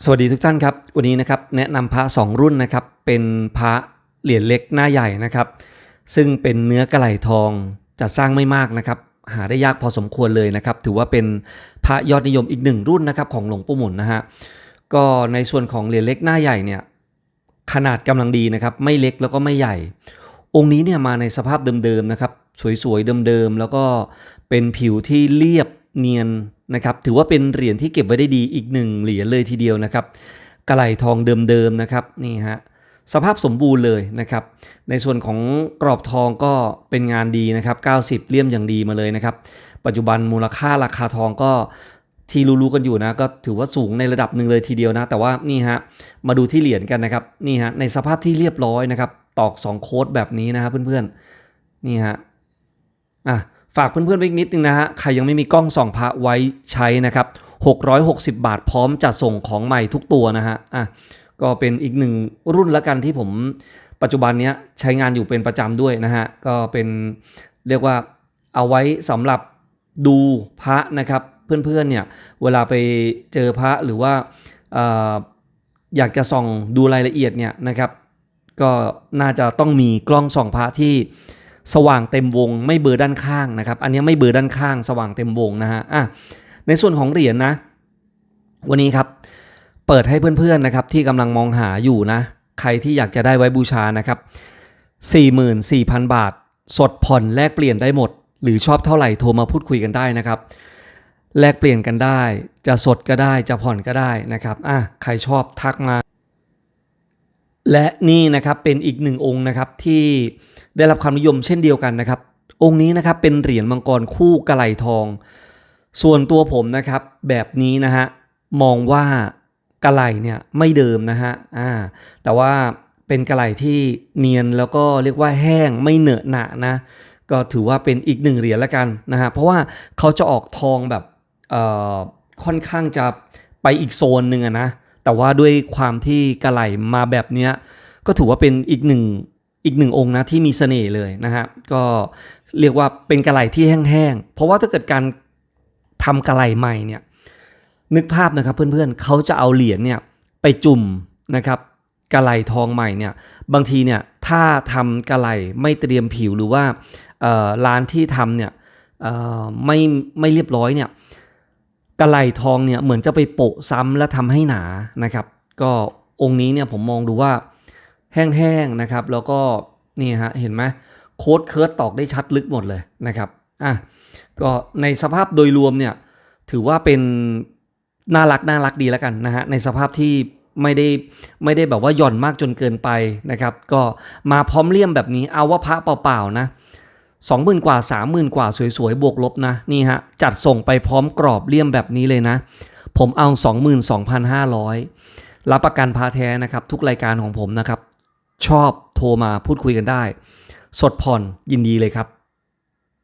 สวัสดีทุกท่านครับ วันนี้นะครับแนะนำพระสองรุ่นนะครับเป็นพระเหรียญเล็กหน้าใหญ่นะครับ ซึ่งเป็นเนื้อกระไหลทองจัดสร้างไม่มากนะครับ หาได้ยากพอสมควรเลยนะครับ ถือว่าเป็นพระยอดนิยมอีกหนึ่งรุ่นนะครับของหลวงปู่หมุนนะฮะก็ในส่วนของเหรียญเล็กหน้าใหญ่เนี่ยขนาดกำลังดีนะครับ ไม่เล็กแล้วก็ไม่ใหญ่ องค์นี้เนี่ยมาในสภาพเดิมๆนะครับ สวยๆเดิมๆแล้วก็เป็นผิวที่เรียบ เนียนนะครับถือว่าเป็นเหรียญที่เก็บไว้ได้ดีอีกหนึ่งเหรียญเลยทีเดียวนะครับกระไหลทองเดิมๆนะครับนี่ฮะสภาพสมบูรณ์เลยนะครับ ในส่วนของกรอบทองก็เป็นงานดีนะครับ 90 เลี่ยมอย่างดีมาเลยนะครับ ปัจจุบันมูลค่าราคาทองก็ที่รู้ๆกันอยู่นะก็ถือว่าสูงในระดับหนึ่งเลยทีเดียวนะ แต่ว่านี่ฮะมาดูที่เหรียญกันนะครับนี่ฮะในสภาพที่เรียบร้อยนะครับ ตอก 2 โค้ดแบบนี้นะครับเพื่อนๆนี่ฮะอะ ฝากเพื่อนๆไว้อีกนิดนึงนะฮะ ใครยังไม่มีกล้องส่องพระไว้ใช้นะครับ 660 บาทพร้อมจัดส่งของใหม่ทุกตัวนะฮะ อะ ก็เป็นอีกหนึ่งรุ่นละกันที่ผมปัจจุบันนี้ใช้งานอยู่เป็นประจำด้วยนะฮะ ก็เป็นเรียกว่าเอาไว้สำหรับดูพระนะครับ เพื่อนๆเนี่ยเวลาไปเจอพระหรือว่าออยากจะส่องดูรายละเอียดเนี่ยนะครับ ก็น่าจะต้องมีกล้องส่องพระที่ สว่างเต็มวง ไม่เบลอด้านข้างนะครับ อันนี้ไม่เบลอด้านข้าง สว่างเต็มวงนะฮะอะในส่วนของเหรียญนะ วันนี้ครับ เปิดให้เพื่อนๆนะครับ ที่กำลังมองหาอยู่นะ ใครที่อยากจะได้ไว้บูชานะครับ 44,000 บาท สดผ่อนแลกเปลี่ยนได้หมด หรือชอบเท่าไหร่โทรมาพูดคุยกันได้นะครับแลกเปลี่ยนกันได้ จะสดก็ได้จะผ่อนก็ได้นะครับอะใครชอบทักมา และนี่นะครับเป็นอีกหนึ่งองค์นะครับที่ได้รับความนิยมเช่นเดียวกันนะครับ องค์นี้นะครับเป็นเหรียญมังกรคู่กระไหลทอง ส่วนตัวผมนะครับแบบนี้นะฮะมองว่ากระไหลเนี่ยไม่เดิมนะฮะอ่าแต่ว่าเป็นกระไหลที่เนียนแล้วก็เรียกว่าแห้งไม่เหนอะหนะนะก็ถือว่าเป็นอีกหนึ่งเหรียญละกันนะฮะเพราะว่าเขาจะออกทองแบบค่อนข้างจะไปอีกโซนหนึ่งอะนะ แต่ว่าด้วยความที่กระไหลมาแบบเนี้ยก็ถือว่าเป็นอีกหนึ่งอีกหนึ่งองค์นะที่มีเสน่ห์เลยนะฮะก็เรียกว่าเป็นกระไหลที่แห้งๆเพราะว่าถ้าเกิดการทำกระไหลใหม่เนี่ยนึกภาพนะครับเพื่อนๆเขาจะเอาเหรียญเนี่ยไปจุ่มนะครับกระไหลทองใหม่เนี่ยบางทีเนี่ยถ้าทำกระไหลไม่เตรียมผิวหรือว่าร้านที่ทำเนี่ยไม่ไม่เรียบร้อยเนี่ย กระไหลทองเนี่ยเหมือนจะไปโปะซ้ำและทำให้หนานะครับ ก็องค์นี้เนี่ยผมมองดูว่าแห้งๆนะครับ แล้วก็นี่ฮะเห็นไหมโค้ดเคิร์ดตอกได้ชัดลึกหมดเลยนะครับอะก็ในสภาพโดยรวมเนี่ยถือว่าเป็นน่ารักน่ารักดีแล้วกันนะฮะในสภาพที่ไม่ได้ไม่ได้แบบว่าหย่อนมากจนเกินไปนะครับ ก็มาพร้อมเลี่ยมแบบนี้เอาว่าพระเปล่าๆนะ สองหมื่นกว่าสามหมื่นกว่าสวยๆ บวกลบนะ นี่ฮะ จัดส่งไปพร้อมกรอบเลี่ยมแบบนี้เลยนะ ผมเอา 22,500 รับประกันพาแท้นะครับ ทุกรายการของผมนะครับ ชอบโทรมาพูดคุยกันได้ สดผ่อนยินดีเลยครับ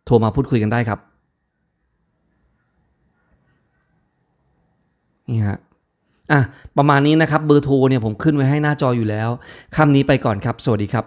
โทรมาพูดคุยกันได้ครับนี่ฮะอะประมาณนี้นะครับเบอร์โทรเนี่ยผมขึ้นไว้ให้หน้าจออยู่แล้วค่ำนี้ไปก่อนครับ สวัสดีครับ